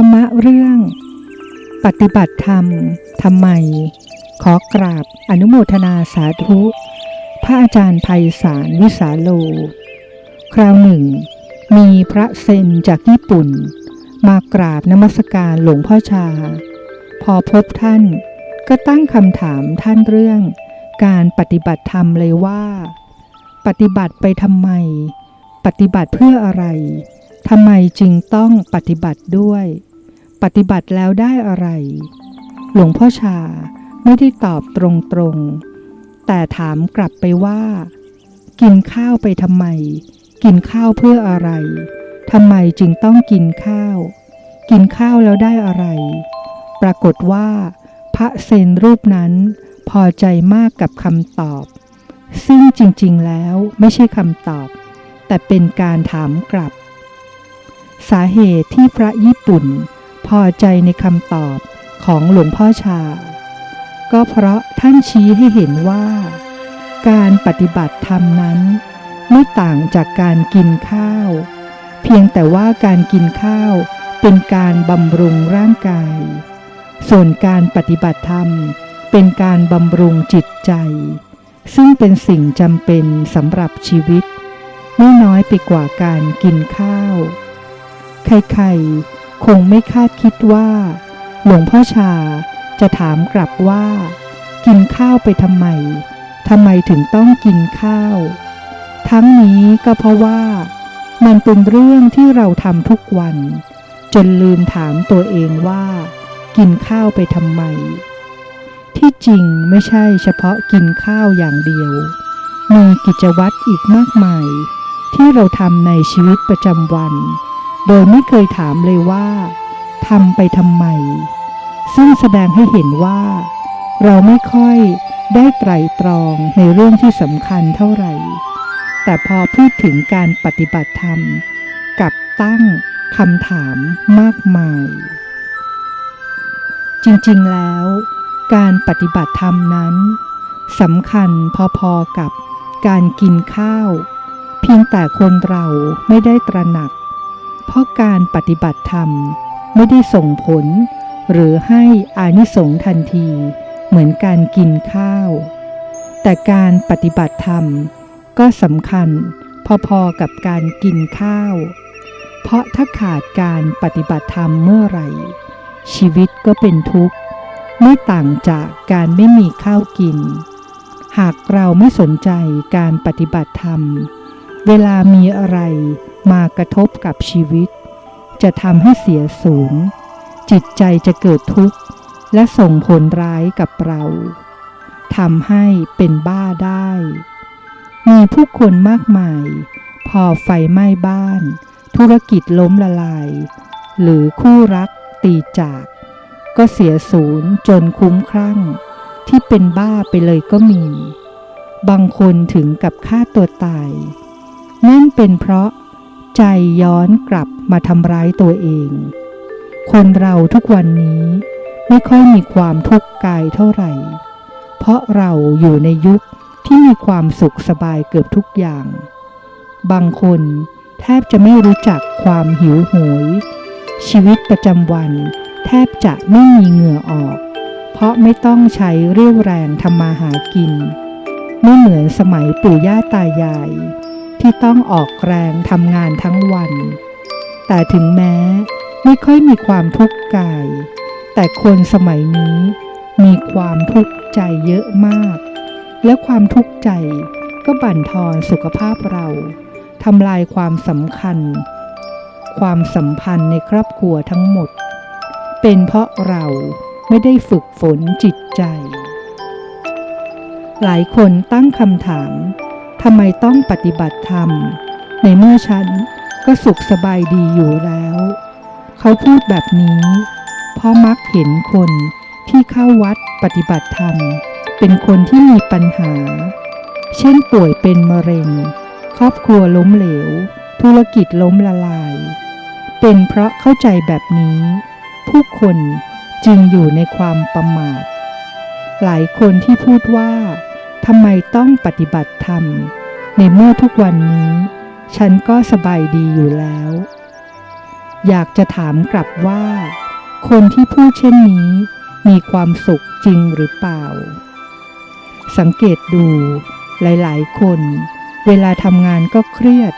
รรมะเรื่อง ปฏิบัติธรรมทำไม ขอกราบอนุโมทนาสาธุ พระอาจารย์ไพศาลวิสาโล คราวหนึ่ง มีพระเซนจากญี่ปุ่น มากราบนมัสการหลวงพ่อชา พอพบท่านก็ตั้งคำถามท่านเรื่อง การปฏิบัติธรรมเลยว่า ปฏิบัติไปทำไม ปฏิบัติเพื่ออะไรทำไมจึงต้องปฏิบัติด้วย ปฏิบัติแล้วได้อะไร หลวงพ่อชาไม่ได้ตอบตรงๆ แต่ถามกลับไปว่า กินข้าวไปทำไม กินข้าวเพื่ออะไรทำไมจึงต้องกินข้าว กินข้าวแล้วได้อะไร ปรากฏว่า พระเซนรูปนั้นพอใจมากกับคำตอบ ซึ่งจริงๆแล้วไม่ใช่คำตอบ แต่เป็นการถามกลับ สาเหตุที่พระญี่ปุ่น พอใจในคำตอบของหลวงพ่อชา ก็เพราะท่านชี้ให้เห็นว่า การปฏิบัติธรรมนั้น ไม่ต่างจากการกินข้าว เพียงแต่ว่าการกินข้าวเป็นการบำรุงร่างกาย ส่วนการปฏิบัติธรรมเป็นการบำรุงจิตใจ ซึ่งเป็นสิ่งจำเป็นสำหรับชีวิต ไม่น้อยไปกว่าการกินข้าว ใครๆ คงไม่คาดคิดว่า หลวงพ่อชาจะถามกลับว่า กินข้าวไปทำไมทำไมถึงต้องกินข้าว ทั้งนี้ก็เพราะว่า มันเป็นเรื่องที่เราทำทุกวัน จนลืมถามตัวเองว่า กินข้าวไปทำไม ที่จริงไม่ใช่เฉพาะกินข้าวอย่างเดียว มีกิจวัตรอีกมากมาย ที่เราทำในชีวิตประจำวัน โดยไม่เคยถามเลยว่าทำไปทำไม ซึ่งแสดงให้เห็นว่า เราไม่ค่อยได้ไตรตรองในเรื่องที่สำคัญเท่าไหร่ แต่พอพูดถึงการปฏิบัติธรรม กับตั้งคำถามมากมาย จริงๆแล้ว การปฏิบัติธรรมนั้นสำคัญพอๆกับการกินข้าว เพียงแต่คนเราไม่ได้ตระหนัก เพราะการปฏิบัติธรรมไม่ได้ส่งผล หรือให้อานิสงส์ทันที เหมือนการกินข้าว แต่การปฏิบัติธรรมก็สำคัญพอๆกับการกินข้าว เพราะถ้าขาดการปฏิบัติธรรมเมื่อไหร่ ชีวิตก็เป็นทุกข์ ไม่ต่างจากการไม่มีข้าวกิน หากเราไม่สนใจการปฏิบัติธรรม เวลามีอะไร มากระทบกับชีวิต จะทำให้เสียศูนย์จิตใจจะเกิดทุกข์ และส่งผลร้ายกับเราทำให้เป็นบ้าได้ มีผู้คนมากมาย พอไฟไหม้บ้าน ธุรกิจล้มละลาย หรือคู่รักตีจาก ก็เสียศูนย์จนคุ้มครั่ง ที่เป็นบ้าไปเลยก็มี บางคนถึงกับฆ่าตัวตายนั่นเป็นเพราะ ใจย้อนกลับมาทำร้ายตัวเอง คนเราทุกวันนี้ไม่ค่อยมีความทุกข์กายเท่าไหร่ เพราะเราอยู่ในยุคที่มีความสุขสบายเกือบทุกอย่าง บางคนแทบจะไม่รู้จักความหิวโหยชีวิตประจำวันแทบจะไม่มีเหงื่อออก เพราะไม่ต้องใช้เรี่ยวแรงทำมาหากิน ไม่เหมือนสมัยปู่ย่าตายาย ที่ต้องออกแรงทำงานทั้งวัน แต่ถึงแม้ไม่ค่อยมีความทุกข์กาย แต่คนสมัยนี้มีความทุกข์ใจเยอะมาก และความทุกข์ใจก็บั่นทอนสุขภาพเราทำลายความสำคัญ ความสัมพันธ์ในครอบครัวทั้งหมด เป็นเพราะเราไม่ได้ฝึกฝนจิตใจ หลายคนตั้งคำถาม ทำไมต้องปฏิบัติธรรม ในเมื่อฉันก็สุขสบายดีอยู่แล้ว เขาพูดแบบนี้ เพราะมักเห็นคนที่เข้าวัดปฏิบัติธรรม เป็นคนที่มีปัญหา เช่นป่วยเป็นมะเร็ง ครอบครัวล้มเหลว ธุรกิจล้มละลาย เป็นเพราะเข้าใจแบบนี้ ผู้คนจึงอยู่ในความประมาท หลายคนที่พูดว่าำไมต้องปฏิบัติธรรม ในเมื่อทุกวันนี้ ฉันก็สบายดีอยู่แล้ว อยากจะถามกลับว่า คนที่พูดเช่นนี้ มีความสุขจริงหรือเปล่า สังเกตดู หลาย ๆ คน เวลาทำงานก็เครียด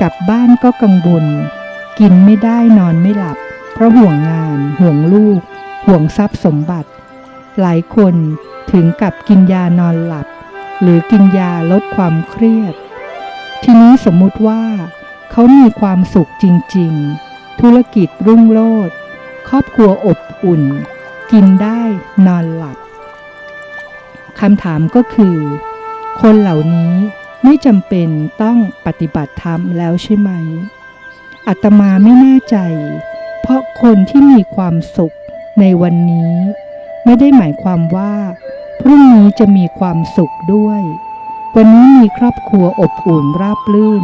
กลับบ้านก็กังวล กินไม่ได้นอนไม่หลับ เพราะห่วงงาน ห่วงลูก ห่วงทรัพย์สมบัติ หลายคนถึงกับกินยานอนหลับ หรือกินยาลดความเครียด ทีนี้สมมุติว่าเขามีความสุขจริง ๆ ธุรกิจรุ่งโรจน์ครอบครัวอบอุ่น กินได้นอนหลับคำถามก็คือ คนเหล่านี้ไม่จำเป็นต้องปฏิบัติธรรมแล้วใช่ไหมอาตมาไม่แน่ใจ เพราะคนที่มีความสุขในวันนี้ ไม่ได้หมายความว่า พรุ่งนี้จะมีความสุขด้วย วันนี้มีครอบครัวอบอุ่นราบลื่น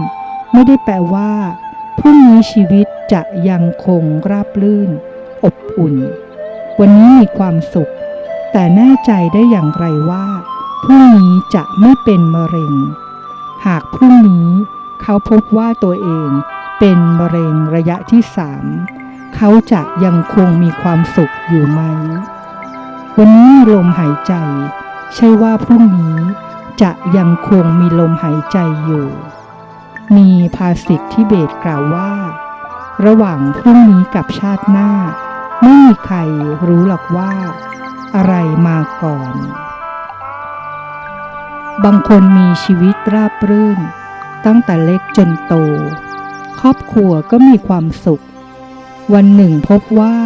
ไม่ได้แปลว่าพรุ่งนี้ชีวิตจะยังคงราบลื่น อบอุ่น วันนี้มีความสุข แต่แน่ใจได้อย่างไรว่าพรุ่งนี้จะไม่เป็นมะเร็ง หากพรุ่งนี้เขาพบว่าตัวเองเป็นมะเร็งระยะที่สามเขาจะยังคงมีความสุขอยู่ไหม วันนี้มีลมหายใจ ใช่ว่าพรุ่งนี้จะยังคงมีลมหายใจอยู่ มีภาษิตที่เบตกล่าวว่า ระหว่างพรุ่งนี้กับชาติหน้า ไม่มีใครรู้หรอกว่า อะไรมาก่อน บางคนมีชีวิตราบรื่น ตั้งแต่เล็กจนโต ครอบครัวก็มีความสุข วันหนึ่งพบว่า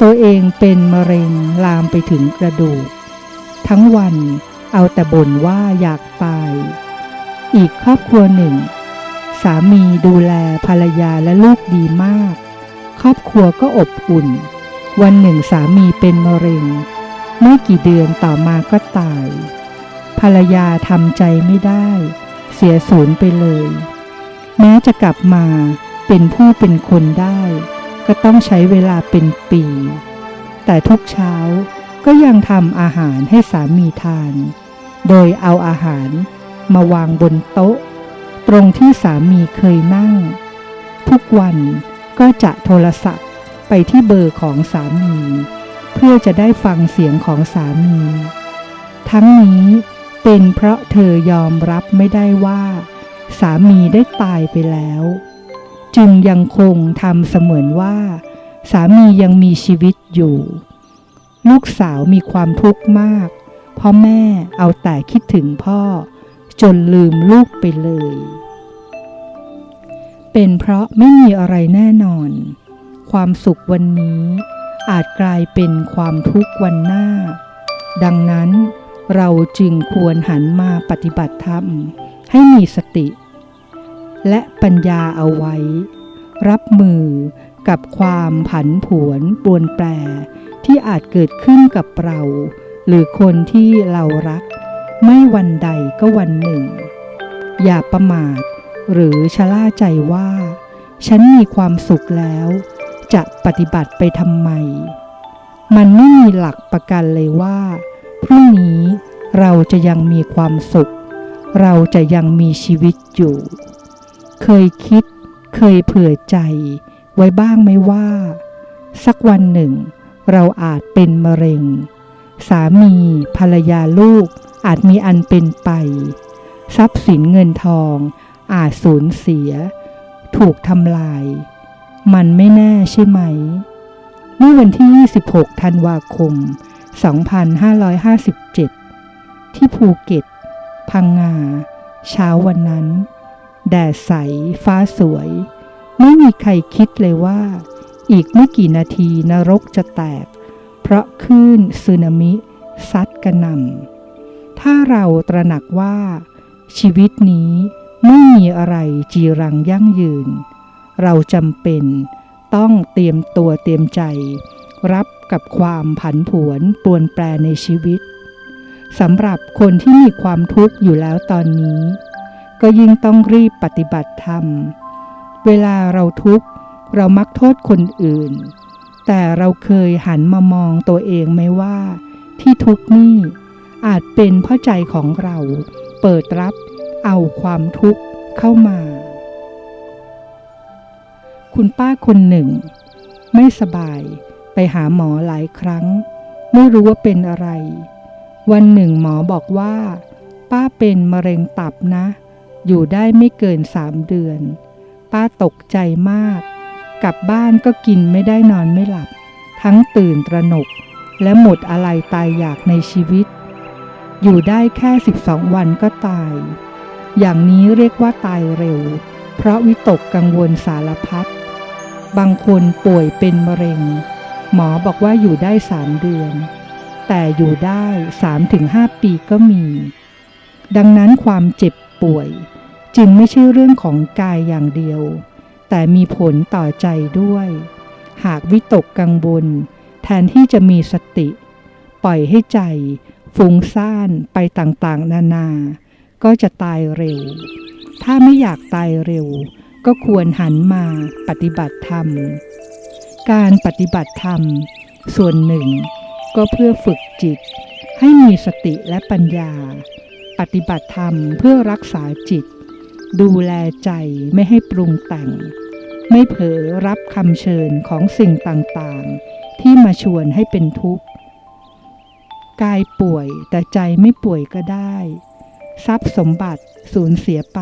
ตัวเองเป็นมะเร็งลามไปถึงกระดูก ทั้งวันเอาแต่บ่นว่าอยากตาย อีกครอบครัวหนึ่ง สามีดูแลภรรยาและลูกดีมาก ครอบครัวก็อบอุ่น วันหนึ่งสามีเป็นมะเร็ง ไม่กี่เดือนต่อมาก็ตาย ภรรยาทำใจไม่ได้ เสียสูญไปเลย แม้จะกลับมาเป็นผู้เป็นคนได้ ก็ต้องใช้เวลาเป็นปี แต่ทุกเช้าก็ยังทำอาหารให้สามีทาน โดยเอาอาหารมาวางบนโต๊ะ ตรงที่สามีเคยนั่ง ทุกวันก็จะโทรศัพท์ไปที่เบอร์ของสามี เพื่อจะได้ฟังเสียงของสามี ทั้งนี้เป็นเพราะเธอยอมรับไม่ได้ว่า สามีได้ตายไปแล้ว จึงยังคงทำเสมือนว่า สามียังมีชีวิตอยู่ ลูกสาวมีความทุกข์มาก เพราะแม่เอาแต่คิดถึงพ่อ จนลืมลูกไปเลย เป็นเพราะไม่มีอะไรแน่นอน ความสุขวันนี้อาจกลายเป็นความทุกข์วันหน้า ดังนั้นเราจึงควรหันมาปฏิบัติธรรม ให้มีสติ และปัญญาเอาไว้ รับมือกับความผันผวนปรวนแปรที่อาจเกิดขึ้นกับเรา หรือคนที่เรารัก ไม่วันใดก็วันหนึ่ง อย่าประมาท หรือชะล่าใจว่า ฉันมีความสุขแล้ว จะปฏิบัติไปทำไม มันไม่มีหลักประกันเลยว่าพรุ่งนี้เราจะยังมีความสุข เราจะยังมีชีวิตอยู่ เคยคิด เคยเผื่อใจ ไว้บ้างไหมว่า สักวันหนึ่ง เราอาจเป็นมะเร็ง สามี ภรรยาลูก อาจมีอันเป็นไป ทรัพย์สินเงินทอง อาจสูญเสีย ถูกทำลาย มันไม่แน่ใช่ไหม เมื่อวันที่ 26 ธันวาคม 2557 ที่ภูเก็ต พังงา เช้าวันนั้น แดดใส ฟ้าสวย ไม่มีใครคิดเลยว่า อีกไม่กี่นาทีนรกจะแตก เพราะคลื่นสึนามิ ซัดกระหน่ำถ้าเราตระหนักว่า ชีวิตนี้ไม่มีอะไรจีรังยั่งยืน เราจำเป็นต้องเตรียมตัวเตรียมใจ รับกับความผันผวนปวนแปรในชีวิตสำหรับคนที่มีความทุกข์อยู่แล้วตอนนี้ ก็ยิ่งต้องรีบปฏิบัติธรรม เวลาเราทุกข์เรามักโทษคนอื่น แต่เราเคยหันมามองตัวเองไหมว่า ที่ทุกข์นี่อาจเป็นเพราะใจของเรา เปิดรับเอาความทุกข์เข้ามา คุณป้าคนหนึ่ง ไม่สบายไปหาหมอหลายครั้ง ไม่รู้ว่าเป็นอะไร วันหนึ่งหมอบอกว่า ป้าเป็นมะเร็งตับนะ อยู่ได้ไม่เกินสามเดือน ป้าตกใจมาก กลับบ้านก็กินไม่ได้นอนไม่หลับ ทั้งตื่นตระหนก และหมดอะไรตายอยากในชีวิต อยู่ได้แค่ 12 วันก็ตาย อย่างนี้เรียกว่าตายเร็ว เพราะวิตกกังวลสารพัดบางคนป่วยเป็นมะเร็ง หมอบอกว่าอยู่ได้สามเดือน แต่อยู่ได้สามถึงห้าปีก็มี ดังนั้นความเจ็บป่วย จึงไม่ใช่เรื่องของกายอย่างเดียว แต่มีผลต่อใจด้วย หากวิตกกังวลแทนที่จะมีสติ ปล่อยให้ใจ ฟุ้งซ่านไปต่างๆ นานา ก็จะตายเร็ว ถ้าไม่อยากตายเร็ว ก็ควรหันมาปฏิบัติธรรม การปฏิบัติธรรม ส่วนหนึ่ง ก็เพื่อฝึกจิต ให้มีสติและปัญญา ปฏิบัติธรรมเพื่อรักษาจิต ดูแลใจไม่ให้ปรุงแต่ง ไม่เผลอรับคำเชิญของสิ่งต่างๆ ที่มาชวนให้เป็นทุกข์ กายป่วยแต่ใจไม่ป่วยก็ได้ ทรัพย์สมบัติสูญเสียไป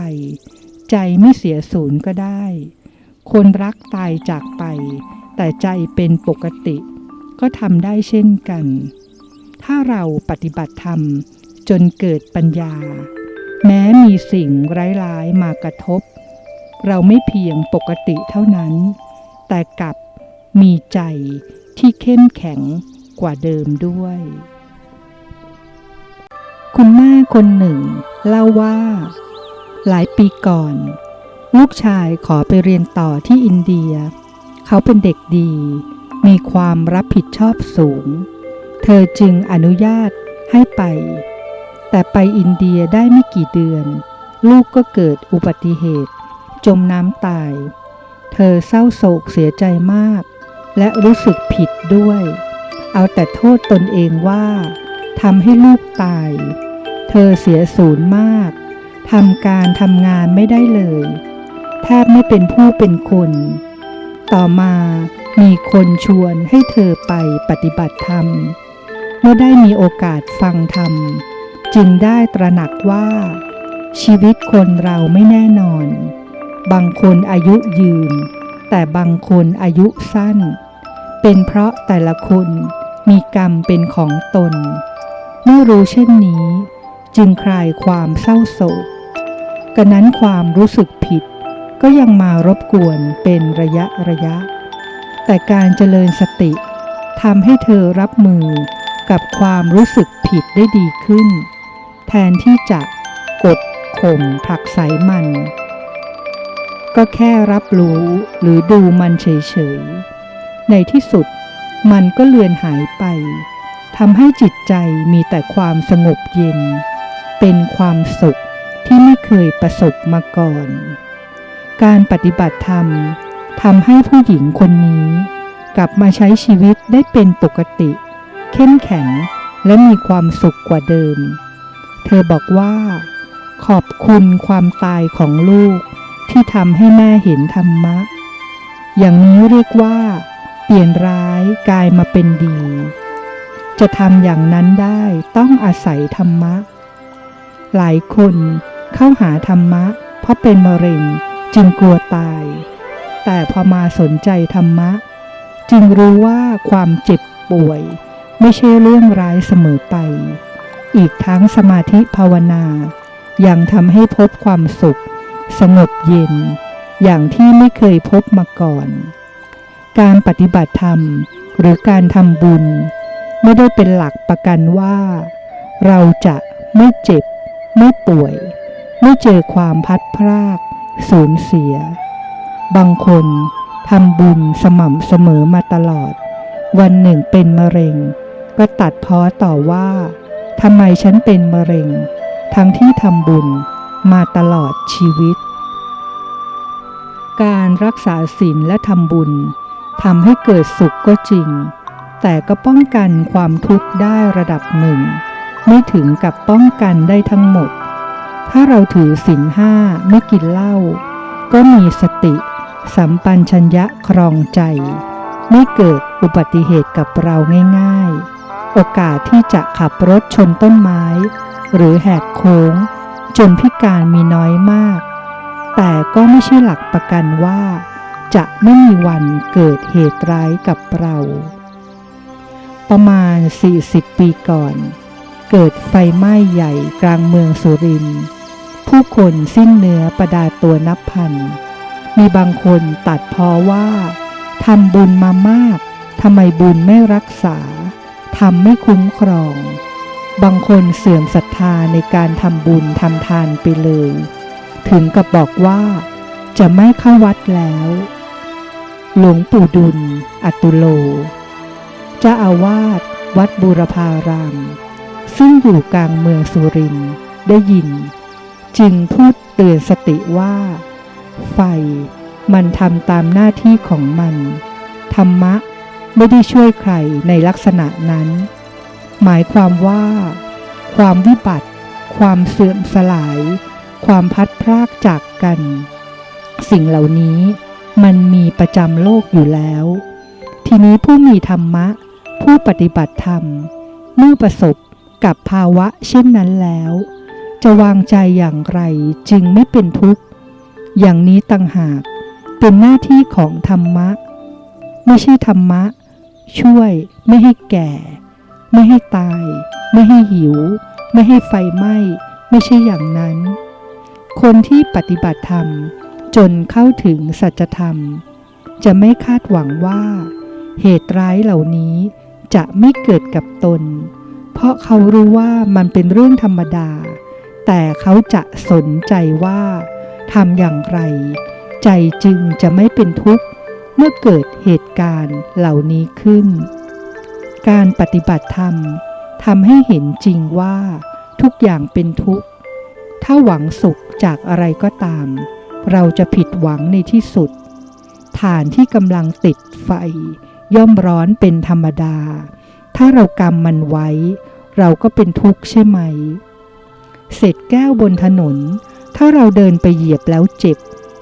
ใจไม่เสียสูญก็ได้ คนรักตายจากไป แต่ใจเป็นปกติ ก็ทำได้เช่นกัน ถ้าเราปฏิบัติธรรมจนเกิดปัญญา แม้มีสิ่งร้ายๆมากระทบ เราไม่เพียงปกติเท่านั้น แต่กลับมีใจที่เข้มแข็งกว่าเดิมด้วย คุณแม่คนหนึ่ง เล่าว่า หลายปีก่อน ลูกชายขอไปเรียนต่อที่อินเดีย เขาเป็นเด็กดี มีความรับผิดชอบสูง เธอจึงอนุญาตให้ไป แต่ไปอินเดียได้ไม่กี่เดือน ลูกก็เกิดอุบัติเหตุ จมน้ำตาย เธอเศร้าโศกเสียใจมาก และรู้สึกผิดด้วย เอาแต่โทษตนเองว่าทำให้ลูกตาย เธอเสียศูนย์มากทำการทำงานไม่ได้เลย แทบไม่เป็นผู้เป็นคน ต่อมามีคนชวนให้เธอไปปฏิบัติธรรม เมื่อได้มีโอกาสฟังธรรม จึงได้ตระหนักว่า ชีวิตคนเราไม่แน่นอน บางคนอายุยืน แต่บางคนอายุสั้น เป็นเพราะแต่ละคนมีกรรมเป็นของตน เมื่อรู้เช่นนี้ จึงคลายความเศร้าโศกกระนั้นความรู้สึกผิด ก็ยังมารบกวนเป็นระยะระยะ แต่การเจริญสติทำให้เธอรับมือกับความรู้สึกผิดได้ดีขึ้น แทนที่จะกดข่มผลักไสมัน ก็แค่รับรู้หรือดูมันเฉยๆ ในที่สุดมันก็เลือนหายไปทำให้จิตใจมีแต่ความสงบเย็น เป็นความสุขที่ไม่เคยประสบมาก่อน การปฏิบัติธรรมทำให้ผู้หญิงคนนี้ กลับมาใช้ชีวิตได้เป็นปกติ เข้มแข็งและมีความสุขกว่าเดิม เธอบอกว่า ขอบคุณความตายของลูกที่ทำให้แม่เห็นธรรมะ อย่างนี้เรียกว่า เปลี่ยนร้ายกลายมาเป็นดี จะทำอย่างนั้นได้ต้องอาศัยธรรมะ หลายคนเข้าหาธรรมะ เพราะเป็นมะเร็งจึงกลัวตาย แต่พอมาสนใจธรรมะ จึงรู้ว่าความเจ็บป่วย ไม่ใช่เรื่องร้ายเสมอไป อีกทั้งสมาธิภาวนา ยังทำให้พบความสุข สงบเย็น อย่างที่ไม่เคยพบมาก่อน การปฏิบัติธรรมหรือการทำบุญ ไม่ได้เป็นหลักประกันว่า เราจะไม่เจ็บ ไม่ป่วย ไม่เจอความพัดพราก สูญเสีย บางคนทำบุญสม่ำเสมอมาตลอด วันหนึ่งเป็นมะเร็ง ก็ตัดพ้อต่อว่า ทำไมฉันเป็นมะเร็ง ทั้งที่ทำบุญมาตลอดชีวิต การรักษาศีลและทำบุญทำให้เกิดสุขก็จริง แต่ก็ป้องกันความทุกข์ได้ระดับหนึ่ง ไม่ถึงกับป้องกันได้ทั้งหมด ถ้าเราถือศีลห้าไม่กินเหล้าก็มีสติ สัมปัญชัญญะครองใจ ไม่เกิดอุบัติเหตุกับเราง่าย ๆ โอกาสที่จะขับรถชนต้นไม้ หรือแหกโค้ง จนพิการมีน้อยมาก แต่ก็ไม่ใช่หลักประกันว่า จะไม่มีวันเกิดเหตุร้ายกับเรา ประมาณ 40 ปีก่อน เกิดไฟไหม้ใหญ่กลางเมืองสุรินทร์ผู้คนสิ้นเนื้อประดาตัวนับพัน มีบางคนตัดเพอว่าทำบุญมามากทำไมบุญไม่รักษา ทำไม่คุ้มครอง บางคนเสื่อมศรัทธาในการทำบุญทำทานไปเลย ถึงกับบอกว่า จะไม่เข้าวัดแล้ว หลวงปู่ดุล อัตุโลเจ้าอาวาสวัดบูรพาราม ซึ่งอยู่กลางเมืองสุรินได้ยิน จึงพูดเตือนสติว่า ไฟมันทำตามหน้าที่ของมัน ธรรมะ ไม่ได้ช่วยใครในลักษณะนั้น หมายความว่า ความวิบัติ ความเสื่อมสลาย ความพัดพรากจากกัน สิ่งเหล่านี้มันมีประจำโลกอยู่แล้ว ทีนี้ผู้มีธรรมะ ผู้ปฏิบัติธรรม เมื่อประสบกับภาวะเช่นนั้นแล้ว จะวางใจอย่างไรจึงไม่เป็นทุกข์ อย่างนี้ต่างหากเป็นหน้าที่ของธรรมะ ไม่ใช่ธรรมะ ช่วยไม่ให้แก่ ไม่ให้ตาย ไม่ให้หิว ไม่ให้ไฟไหม้ ไม่ใช่อย่างนั้น คนที่ปฏิบัติธรรม จนเข้าถึงสัจธรรม จะไม่คาดหวังว่า เหตุร้ายเหล่านี้จะไม่เกิดกับตน เพราะเขารู้ว่ามันเป็นเรื่องธรรมดา แต่เขาจะสนใจว่าทำอย่างไร ใจจึงจะไม่เป็นทุกข์ เมื่อเกิดเหตุการณ์เหล่านี้ขึ้น การปฏิบัติธรรมทำให้เห็นจริงว่าทุกอย่างเป็นทุกข์ ถ้าหวังสุขจากอะไรก็ตาม เราจะผิดหวังในที่สุด ฐานที่กำลังติดไฟ ย่อมร้อนเป็นธรรมดา ถ้าเรากำมันไว้ เราก็เป็นทุกข์ใช่ไหม เศษแก้วบนถนน ถ้าเราเดินไปเหยียบแล้วเจ็บ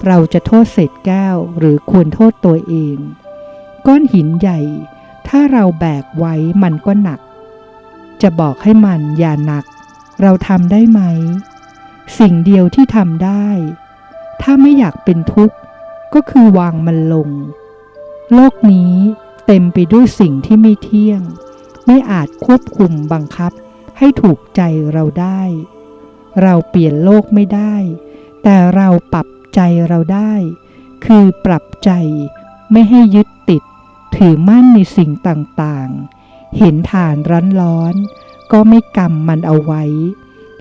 เราจะโทษเศษแก้วหรือควรโทษตัวเอง ก้อนหินใหญ่ ถ้าเราแบกไว้มันก็หนัก จะบอกให้มันอย่าหนัก เราทำได้ไหม สิ่งเดียวที่ทำได้ ถ้าไม่อยากเป็นทุกข์ ก็คือวางมันลง โลกนี้เต็มไปด้วยสิ่งที่ไม่เที่ยง ไม่อาจควบคุมบังคับให้ถูกใจเราได้ เราเปลี่ยนโลกไม่ได้ แต่เราปรับ ใจเราได้ คือปรับใจไม่ให้ยึดติด ถือมั่นในสิ่งต่างๆ เห็นฐานร้อนๆก็ไม่กำมันเอาไว้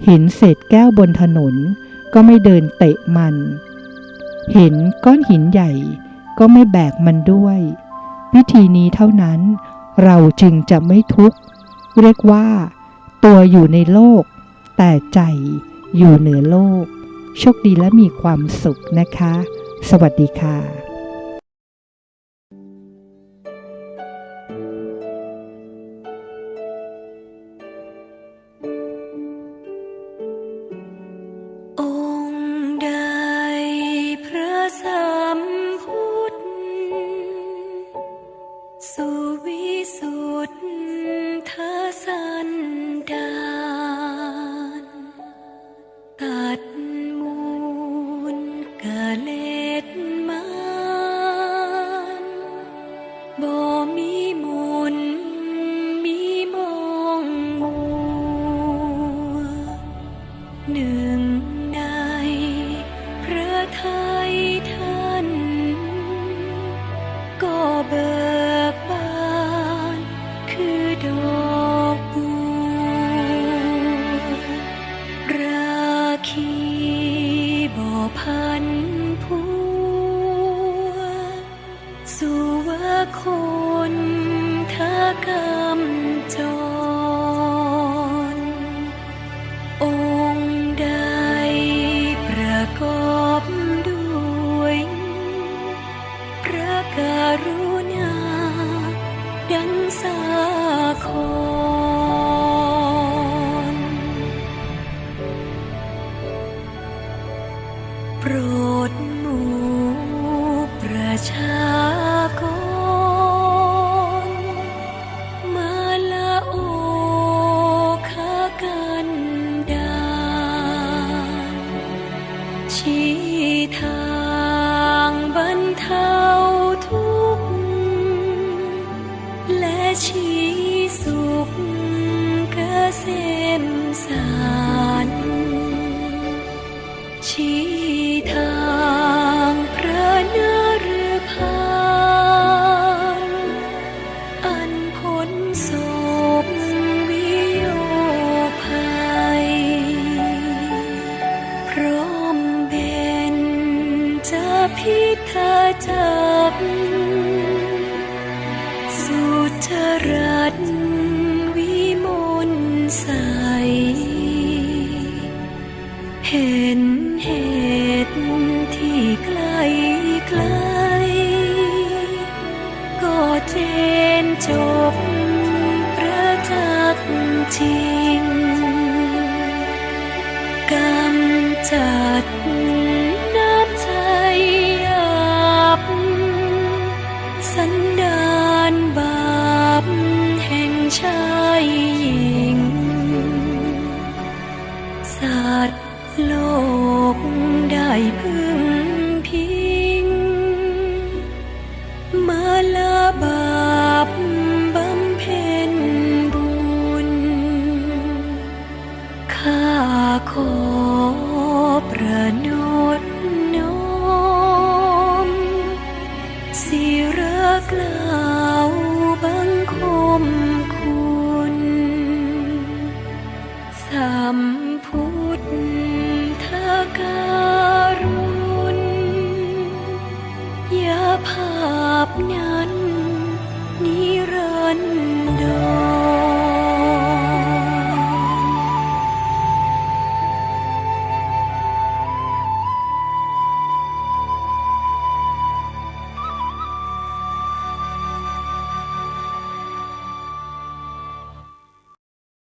เห็นเศษแก้วบนถนน ก็ไม่เดินเตะมัน เห็นก้อนหินใหญ่ ก็ไม่แบกมันด้วย วิธีนี้เท่านั้น เราจึงจะไม่ทุกข์ เรียกว่า ตัวอยู่ในโลก แต่ใจอยู่เหนือโลก โชคดีและมีความสุขนะคะ สวัสดีค่ะากรรมจร ลก็เจนจบประทักจริงกำจัดน้ำใจอับสันดานบาแห่งชาติ renung